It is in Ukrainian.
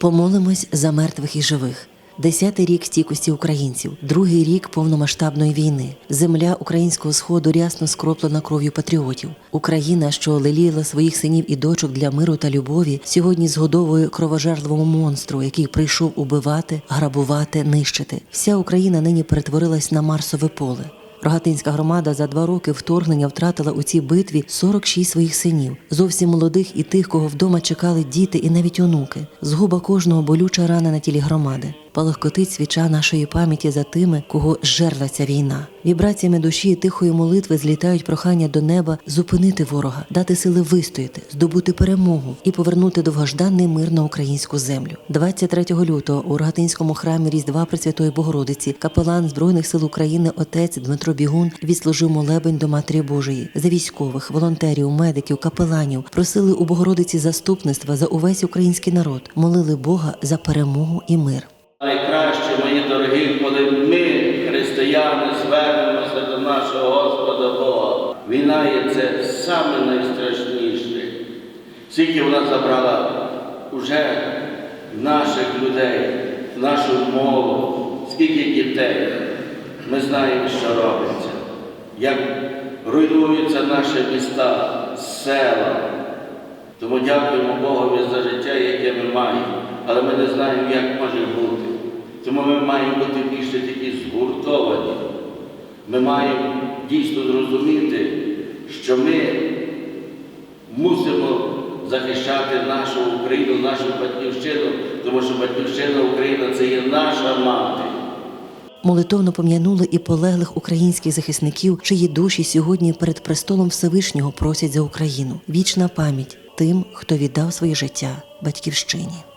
Помолимось за мертвих і живих. Десятий рік стійкості українців, другий рік повномасштабної війни. Земля українського сходу рясно скроплена кров'ю патріотів. Україна, що леліяла своїх синів і дочок для миру та любові, сьогодні згодовує кровожерливому монстру, який прийшов убивати, грабувати, нищити. Вся Україна нині перетворилась на Марсове поле. Рогатинська громада за два роки вторгнення втратила у цій битві 46 своїх синів, зовсім молодих і тих, кого вдома чекали діти і навіть онуки. Згуба кожного болюча рана на тілі громади. Палахкотить свіча нашої пам'яті за тими, кого зжерла ця війна. Вібраціями душі і тихої молитви злітають прохання до неба зупинити ворога, дати сили вистояти, здобути перемогу і повернути довгожданий мир на українську землю. 23 лютого у Рогатинському храмі Різдва Пресвятої Богородиці капелан Збройних сил України отець Дмитро Бігун відслужив молебень до Матері Божої за військових, волонтерів, медиків, капеланів, просили у Богородиці заступництва за увесь український народ, молили Бога за перемогу і мир. Дорогі, коли ми, християни, звернемося до нашого Господа Бога. Війна є це саме найстрашніше. Скільки вона забрала уже наших людей, нашу молодь, скільки дітей. Ми знаємо, що робиться, як руйнуються наші міста, села. Тому дякуємо Богові за життя, яке ми маємо, але ми не знаємо, як може бути. Тому ми маємо бути більше такі згуртовані. Ми маємо дійсно зрозуміти, що ми мусимо захищати нашу Україну, нашу батьківщину, тому що батьківщина Україна це є наша мати. Молитовно пом'янули і полеглих українських захисників, чиї душі сьогодні перед престолом Всевишнього просять за Україну. Вічна пам'ять тим, хто віддав своє життя батьківщині.